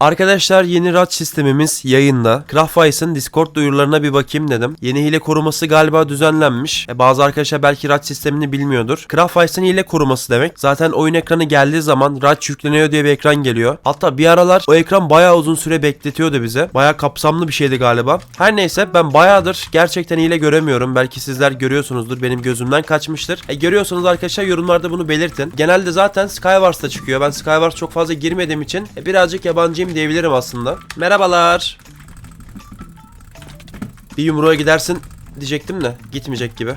Arkadaşlar yeni RAT sistemimiz yayında. Craftwise'ın Discord duyurularına bir bakayım dedim. Yeni hile koruması galiba düzenlenmiş. E, bazı arkadaşlar belki RAT sistemini bilmiyordur. Craftwise'ın hile koruması demek. Zaten oyun ekranı geldiği zaman RAT yükleniyor diye bir ekran geliyor. Hatta bir aralar o ekran bayağı uzun süre bekletiyordu bize. Bayağı kapsamlı bir şeydi galiba. Her neyse ben bayağıdır gerçekten hile göremiyorum. Belki sizler görüyorsunuzdur. Benim gözümden kaçmıştır. E, görüyorsanız arkadaşlar yorumlarda bunu belirtin. Genelde zaten Skywars'ta çıkıyor. Ben Skywars çok fazla girmediğim için e, birazcık yabancıyım diyebilirim aslında. Merhabalar. Bir yumruğa gidersin diyecektim de gitmeyecek gibi.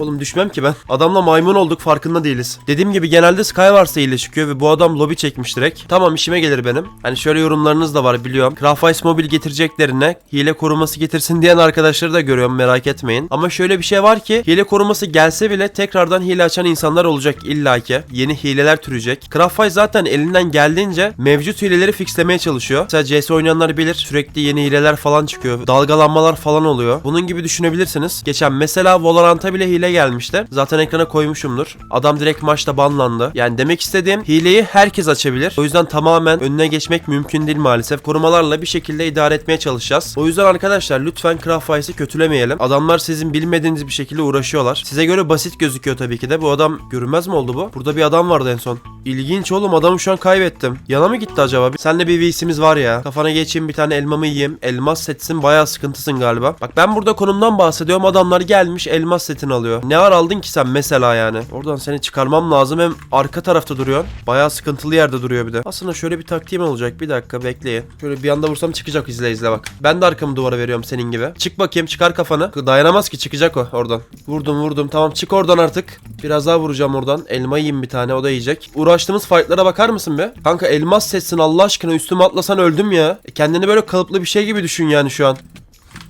Oğlum düşmem ki ben. Adamla maymun olduk farkında değiliz. Dediğim gibi genelde Skywars'ta ile çıkıyor ve bu adam lobi çekmiş direkt. Tamam işime gelir benim. Hani şöyle yorumlarınız da var biliyorum. Craftwise Mobile getireceklerine hile koruması getirsin diyen arkadaşları da görüyorum merak etmeyin. Ama şöyle bir şey var ki hile koruması gelse bile tekrardan hile açan insanlar olacak illaki. Yeni hileler türecek. Craftwise zaten elinden geldiğince mevcut hileleri fixlemeye çalışıyor. Mesela CS oynayanlar bilir sürekli yeni hileler falan çıkıyor. Dalgalanmalar falan oluyor. Bunun gibi düşünebilirsiniz. Geçen mesela Valorant'a bile hile gelmişti. Zaten ekrana koymuşumdur. Adam direkt maçta banlandı. Yani demek istediğim hileyi herkes açabilir. O yüzden tamamen önüne geçmek mümkün değil maalesef. Korumalarla bir şekilde idare etmeye çalışacağız. O yüzden arkadaşlar lütfen Craftwise'ı kötülemeyelim. Adamlar sizin bilmediğiniz bir şekilde uğraşıyorlar. Size göre basit gözüküyor tabii ki de. Bu adam görünmez mi oldu bu? Burada bir adam vardı en son. İlginç oğlum adamı şu an kaybettim. Yana mı gitti acaba? Seninle bir VC'miz var ya. Kafana geçeyim bir tane elmamı yiyeyim. Elmas setsin bayağı sıkıntısın galiba. Bak ben burada konumdan bahsediyorum. Adamlar gelmiş elmas setini alıyor. Ne var aldın ki sen mesela yani? Oradan seni çıkarmam lazım. Hem arka tarafta duruyor. Bayağı sıkıntılı yerde duruyor bir de. Aslında şöyle bir taktiğim olacak. Bir dakika bekleyin. Şöyle bir anda vursam çıkacak izle izle bak. Ben de arkamı duvara veriyorum senin gibi. Çık bakayım çıkar kafanı. Dayanamaz ki çıkacak o oradan. Vurdum vurdum. Tamam çık oradan artık. Biraz daha vuracağım oradan. Elma yiyeyim bir tane o da yiyecek. Uğraştığımız fightlara bakar mısın be? Kanka elmas setsin Allah aşkına üstüme atlasan öldüm ya. E, kendini böyle kalıplı bir şey gibi düşün yani şu an.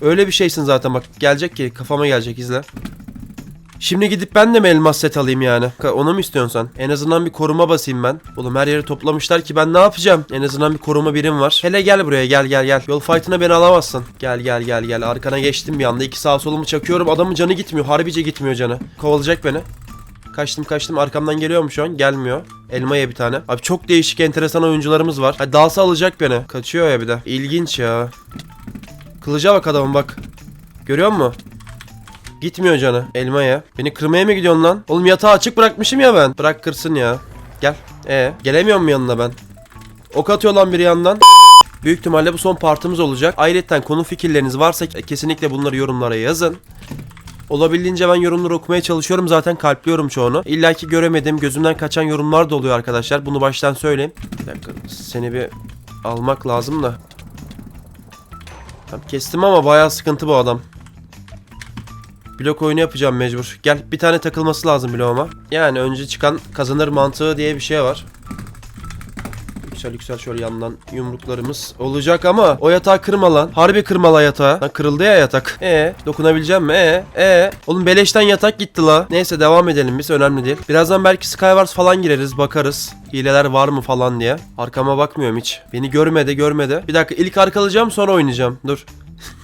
Öyle bir şeysin zaten bak. Gelecek ki kafama gelecek izle. Şimdi gidip ben de mi elmas set alayım yani? Onu mu istiyorsun sen? En azından bir koruma basayım ben. Oğlum her yeri toplamışlar ki ben ne yapacağım? En azından bir koruma birim var. Hele gel buraya gel gel gel. Yol fight'ına beni alamazsın. Gel gel gel gel. Arkana geçtim bir anda. İki sağ solumu çakıyorum. Adamın canı gitmiyor. Harbice gitmiyor canı. Kovalayacak beni. Kaçtım kaçtım arkamdan geliyor mu şu an? Gelmiyor. Elma ye bir tane. Abi çok değişik enteresan oyuncularımız var. Hadi dalsa alacak beni. Kaçıyor ya bir de. İlginç ya. Kılıca bak adamın bak. Görüyor musun? Gitmiyor canı. Elma ya. Beni kırmaya mı gidiyorsun lan? Oğlum yatağı açık bırakmışım ya ben. Bırak kırsın ya. Gel. E gelemiyor mu yanına ben? Ok atıyor lan biri yandan. Büyük ihtimalle bu son partımız olacak. Ayrıca konu fikirleriniz varsa kesinlikle bunları yorumlara yazın. Olabildiğince ben yorumları okumaya çalışıyorum zaten kalpliyorum çoğunu. İlla ki göremedim gözümden kaçan yorumlar da oluyor arkadaşlar. Bunu baştan söyleyeyim. Bir dakika seni bir almak lazım da. Kestim ama bayağı sıkıntı bu adam. Blok oyunu yapacağım mecbur. Gel bir tane takılması lazım bloğuma. Yani önce çıkan kazanır mantığı diye bir şey var. Yüksel yüksel şöyle yandan yumruklarımız olacak ama o yatağı kırma lan. Harbi kırma la yatağı. Lan kırıldı ya yatak. E dokunabileceğim mi? E e. Oğlum beleşten yatak gitti la. Neyse devam edelim biz önemli değil. Birazdan belki Skywars falan gireriz bakarız. Hileler var mı falan diye. Arkama bakmıyorum hiç. Beni görmedi görmedi. Bir dakika ilk arkalayacağım sonra oynayacağım. Dur.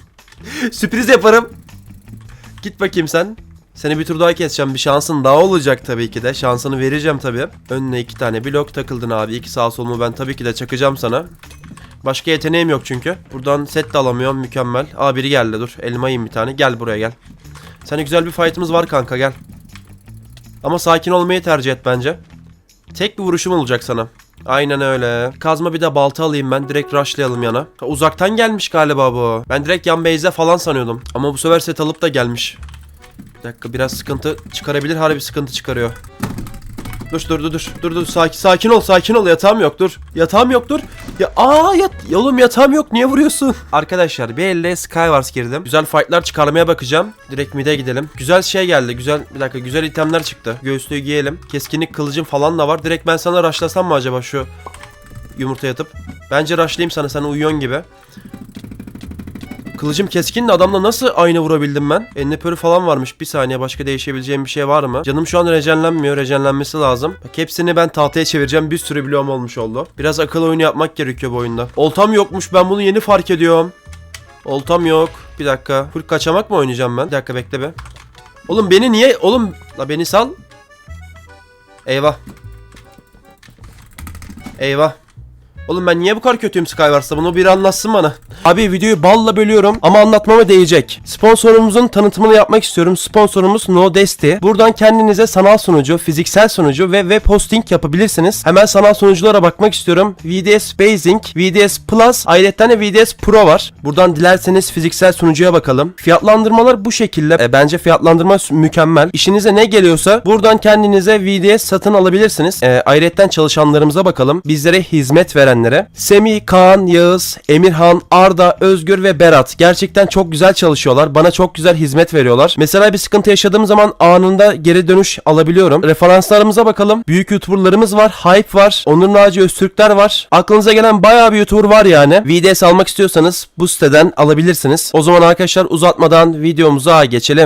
Sürpriz yaparım. Git bakayım sen. Seni bir tur daha keseceğim. Bir şansın daha olacak tabii ki de. Şansını vereceğim tabii. Önüne iki tane blok takıldın abi. İki sağ solumu ben tabii ki de çakacağım sana. Başka yeteneğim yok çünkü. Buradan set de alamıyorum. Mükemmel. Aa biri geldi dur. Elma yiyeyim bir tane. Gel buraya gel. Seninle güzel bir fight'ımız var kanka gel. Ama sakin olmayı tercih et bence. Tek bir vuruşum olacak sana. Aynen öyle. Kazma bir de balta alayım ben. Direkt rushlayalım yana. Uzaktan gelmiş galiba bu. Ben direkt yan base'e falan sanıyordum. Ama bu sefer set alıp da gelmiş. Bir dakika biraz sıkıntı çıkarabilir. Harbi sıkıntı çıkarıyor. Dur dur dur dur. Dur dur sakin sakin ol sakin ol. Yatağım yok dur. Yatağım yok dur. Ya aa yat ya oğlum yatağım yok. Niye vuruyorsun? Arkadaşlar bir elle Skywars girdim. Güzel fightlar çıkarmaya bakacağım. Direkt mid'e gidelim. Güzel şey geldi güzel bir dakika güzel itemler çıktı. Göğüslüğü giyelim. Keskinlik kılıcım falan da var. Direkt ben sana rushlasam mı acaba şu yumurta yatıp? Bence rushlayayım sana sen uyuyorsun gibi Kılıcım keskin de adamla nasıl aynı vurabildim ben? Ennepörü falan varmış. Bir saniye başka değişebileceğim bir şey var mı? Canım şu an rejenlenmiyor. Rejenlenmesi lazım. Bak hepsini ben tahtaya çevireceğim. Bir sürü bloğum olmuş oldu. Biraz akıl oyunu yapmak gerekiyor bu oyunda. Oltam yokmuş. Ben bunu yeni fark ediyorum. Oltam yok. Bir dakika. Full kaçamak mı oynayacağım ben? Bir dakika bekle be. Oğlum beni niye... Oğlum la beni sal. Eyvah. Eyvah. Oğlum ben niye bu kadar kötüyüm Skywars'ta? Bunu biri anlatsın bana. Abi videoyu balla bölüyorum ama anlatmama değecek. Sponsorumuzun tanıtımını yapmak istiyorum. Sponsorumuz Nodesti. Buradan kendinize sanal sunucu, fiziksel sunucu ve web hosting yapabilirsiniz. Hemen sanal sunuculara bakmak istiyorum. VDS Basing, VDS Plus, ayrıca VDS Pro var. Buradan dilerseniz fiziksel sunucuya bakalım. Fiyatlandırmalar bu şekilde. E, bence fiyatlandırma mükemmel. İşinize ne geliyorsa buradan kendinize VDS satın alabilirsiniz. E, ayrıca çalışanlarımıza bakalım. Bizlere hizmet verenlere. Semih, Kaan, Yağız, Emirhan, Arda, Özgür ve Berat. Gerçekten çok güzel çalışıyorlar. Bana çok güzel hizmet veriyorlar. Mesela bir sıkıntı yaşadığım zaman anında geri dönüş alabiliyorum. Referanslarımıza bakalım. Büyük YouTuber'larımız var. Hype var. Onur Naci Öztürkler var. Aklınıza gelen bayağı bir YouTuber var yani. VDS almak istiyorsanız bu siteden alabilirsiniz. O zaman arkadaşlar uzatmadan videomuza geçelim.